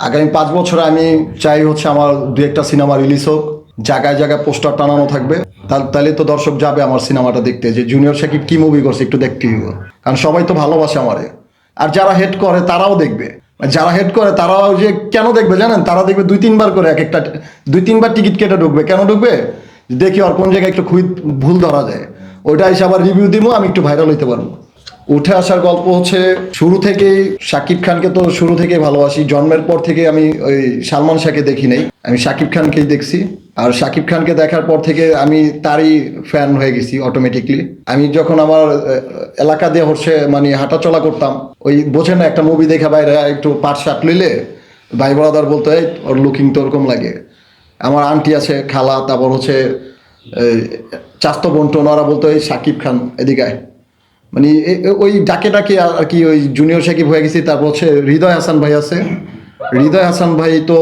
আগামী পাঁচ বছরে আমি চাই হচ্ছে আমার দু একটা সিনেমা রিলিজ হোক, জায়গায় জায়গায় পোস্টার টানানো থাকবে। তাহলে তো দর্শক যাবে আমার সিনেমাটা দেখতে, যে জুনিয়র সাকিব কি মুভি করছে একটু দেখতে হইব কারণ সবাই তো ভালোবাসে আমারে। আর যারা হেড করে, তারাও দেখবে। যারা হেড করে, তারাও যে কেন দেখবে জানেন? তারা দেখবে দুই, তিনবার করে এক একটা, দুই, তিনবার টিকিট কেটে ঢুকবে। কেন ঢুকবে? দেখি আর কোন জায়গায় একটু খুবই ভুল ধরা যায়। ওইটা এসে আবার রিভিউ দিব, আমি একটু ভাইরাল হইতে পারব। উঠে আসার গল্প হচ্ছে, শুরু থেকেই শাকিব খানকে তো শুরু থেকেই ভালোবাসি, জন্মের পর থেকে আমি ওই সালমান শাহকে দেখি নাই। আমি শাকিব খানকেই দেখছি। আর শাকিব খানকে দেখার পর থেকে আমি তারই ফ্যান হয়ে গেছি অটোমেটিকলি আমি যখন আমার এলাকা দিয়ে হচ্ছে মানে হাঁটাচলা করতাম, ওই বোঝে না একটা মুভি দেখা বাইরে একটু পাট শার্ট লইলে, ভাই ব্রাদার বলতো, এই, ওর লুকিং তো ওরকম লাগে। আমার আন্টি আছে, খালা, তারপর হচ্ছে চাস্তো বন্টন ওরা বলতো, এই শাকিব খান, এদিকে। মানে ওই ডাকে ডাকে আর কি ওই জুনিয়র সাকিব হয়ে গেছি, তারপর হচ্ছে হৃদয় হাসান ভাই আছে। হৃদয় হাসান ভাই তো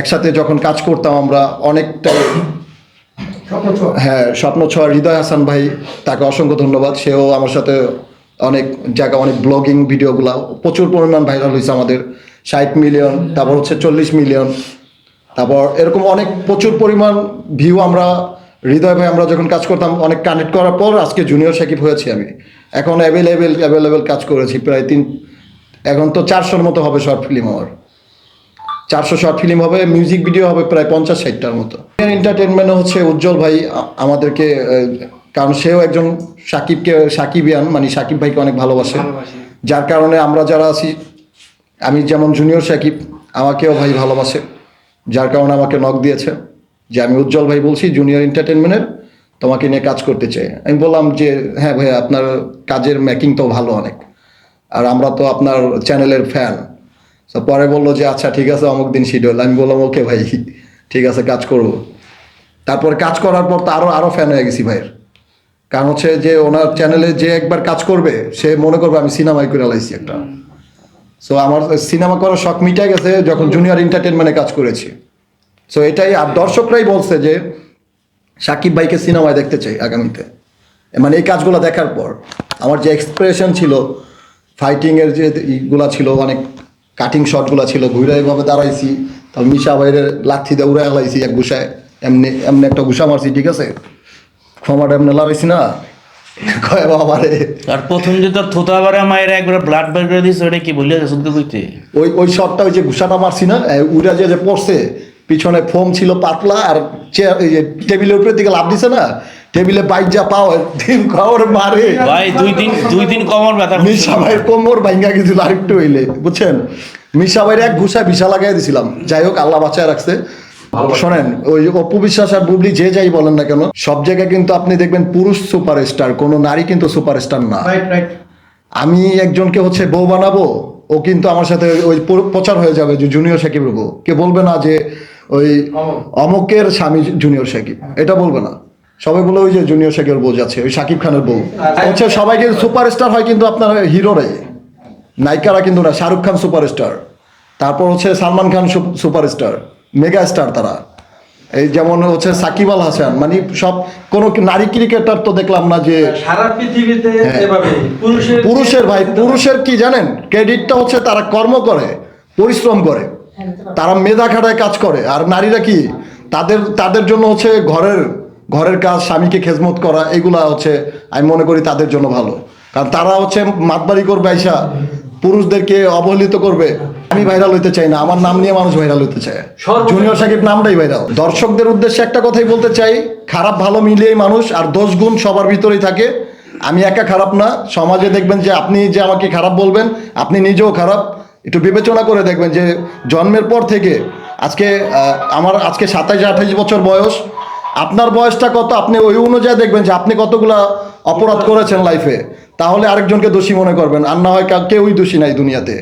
একসাথে যখন কাজ করতাম আমরা অনেকটাই হ্যাঁ স্বপ্ন ছোঁয়া হৃদয় হাসান ভাই, তাকে অসংখ্য ধন্যবাদ। সেও আমার সাথে অনেক জায়গা অনেক ব্লগিং ভিডিওগুলো প্রচুর পরিমাণ ভাইরাল হয়েছে আমাদের। ষাট মিলিয়ন, তারপর হচ্ছে চল্লিশ মিলিয়ন। তারপর এরকম অনেক প্রচুর পরিমাণ ভিউ আমরা হৃদয় ভাই আমরা যখন কাজ করতাম অনেক কানেক্ট করার পর আজকে জুনিয়র সাকিব হয়েছি আমি। এখন অ্যাভেলেবেল অ্যাভেলেবেল কাজ করেছি প্রায় তিন এখন তো চারশোর মতো হবে শর্ট ফিল্ম আমার। চারশো শর্ট ফিল্ম হবে মিউজিক ভিডিও হবে প্রায় পঞ্চাশ ষাটটার মতো। এন্টারটেনমেন্ট হচ্ছে উজ্জ্বল ভাই আমাদেরকে কারণ সেও একজন সাকিবকে সাকিবিয়ান মানে সাকিব ভাইকে অনেক ভালোবাসে। যার কারণে আমরা যারা আছি আমি যেমন জুনিয়র সাকিব আমাকেও ভাই ভালোবাসে যার কারণে আমাকে নখ দিয়েছে। যে আমি উজ্জ্বল ভাই বলছি জুনিয়র এন্টারটেনমেন্টের তোমাকে নিয়ে কাজ করতে চাই। আমি বললাম যে হ্যাঁ ভাই আপনার কাজের মেকিং তো ভালো অনেক। আর আমরা তো আপনার চ্যানেলের ফ্যান তো পরে বলল যে আচ্ছা ঠিক আছে অমুক দিন শিডিউল আমি বললাম ওকে ভাই ঠিক আছে কাজ করব। তারপর কাজ করার পর তো আরও আরও ফ্যান হয়ে গেছি ভাইয়ের। কারণ হচ্ছে যে ওনার চ্যানেলে যে একবার কাজ করবে সে মনে করবে আমি সিনেমাই করে লাইছি একটা। সো আমার সিনেমা করার শখ মিটাই গেছে যখন জুনিয়র এন্টারটেনমেন্টে কাজ করেছি। সো এটাই আর দর্শকরাই বলছে যে সাকিব ভাইকে সিনেমায় দেখতে চাই আগামীতে। মানে এই কাজগুলো দেখার পর। আমার যে এক্সপ্রেশন ছিল ফাইটিংয়ের যে ইগুলা ছিল অনেক কাটিং শটগুলো ছিল ঘুরে এইভাবে দাঁড়াইছি তারপর মিশা বাইরে লাথি দিয়ে উড়ে গেলাইছি এক গুছায় এমনি এমনি একটা গুছা মারছি ঠিক আছে? ক্ষমাটা এমনি লাগাইছি না? কয় আর প্রথম যে তোর থোতা বারে মায়ের একবার ব্লাড বের করে দিছে ওটা কি বললে শুনতে কইতে? ওই ওই শটটা ওই যে ঘুষাটা মারছি না উড়া যে পড়ছে পিছনে ফোম ছিল পাতলা আর চেয়ার এই যে টেবিলের উপরের দিকে লাভ দিছে না টেবিলে বাইক যা পাও দিন খাওয়ার মারে। ভাই দুই দিন দুই দিন কমর ব্যথা মিশা ভাইয়ের কোমর ভাঙ্গা গেছিল আরেকটু হইলে বুঝছেন? মিশা ভাইয়ের এক ঘুষা বিশা লাগাই দিছিলাম। যাই হোক আল্লাহ বাঁচায় রাখছে। শোনেন ওই অপু বিশ্বাস আর বুবলি যে যাই বলেন না কেন সব জায়গায় কিন্তু আপনি দেখবেন পুরুষ সুপারস্টার কোনো নারী কিন্তু সুপারস্টার না। রাইট রাইট আমি একজনকে হচ্ছে বউ বানাবো ও কিন্তু আমার সাথে ওই প্রচার হয়ে যাবে যে জুনিয়র সাকিবের বউ কে বলবে না যে ওই অমকের স্বামী জুনিয়র সাকিব। এটা বলবে না। সবাই বলে ওই যে জুনিয়র সাকিবের বউ যাচ্ছে ওই সাকিব খানের বউ। হচ্ছে সবাই কিন্তু সুপারস্টার হয় কিন্তু আপনার হিরোরাই নায়িকারা কিন্তু না শাহরুখ খান সুপারস্টার। তারপর হচ্ছে Salman Khan superstar mega star তারা। এই যেমন হচ্ছে সাকিব আল হাসান মানে সব কোনো নারী ক্রিকেটার তো দেখলাম না যে সারা পৃথিবীতে হ্যাঁ। পুরুষের ভাই পুরুষের কি জানেন? ক্রেডিটটা হচ্ছে তারা কর্ম করে পরিশ্রম করে। তারা মেধা খাটায় কাজ করে আর নারীরা কি? তাদের তাদের জন্য হচ্ছে ঘরের ঘরের কাজ স্বামীকে খেজমত করা এগুলা হচ্ছে আমি মনে করি তাদের জন্য ভালো। কারণ তারা হচ্ছে মাতবাড়ি করবে আইসা পুরুষদেরকে অবহেলিত করবে। আমি ভাইরাল হইতে চাই না আমার নাম নিয়ে মানুষ ভাইরাল হইতে চায়। জুনিয়র সাকিব নামটাই ভাইরাল দর্শকদের উদ্দেশ্যে একটা কথাই বলতে চাই খারাপ ভালো মিলিয়েই মানুষ আর দোষ গুণ সবার ভিতরেই থাকে। আমি একা খারাপ না সমাজে দেখবেন যে আপনি যে আমাকে খারাপ বলবেন আপনি নিজেও খারাপ। একটু বিবেচনা করে দেখবেন যে জন্মের পর থেকে আজকে আমার আজকে সাতাইশ আঠাইশ বছর বয়স। আপনার বয়সটা কত? আপনি ওই অনুযায়ী দেখবেন যে আপনি কতগুলা অপরাধ করেছেন লাইফে তাহলে আরেকজনকে দোষী মনে করবেন। আর না হয় কেউই দোষী নাই দুনিয়াতে।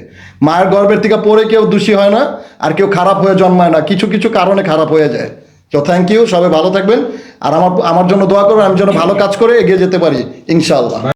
মায়ের গর্ভের থেকে পরে কেউ দোষী হয় না, আর কেউ খারাপ হয়ে জন্মায় না। কিছু কিছু কারণে খারাপ হয়ে যায়। তো থ্যাংক ইউ সবাই ভালো থাকবেন। আর আমার আমার জন্য দোয়া করবেন, আমি যেন ভালো কাজ করে এগিয়ে যেতে পারি, ইনশাআল্লাহ।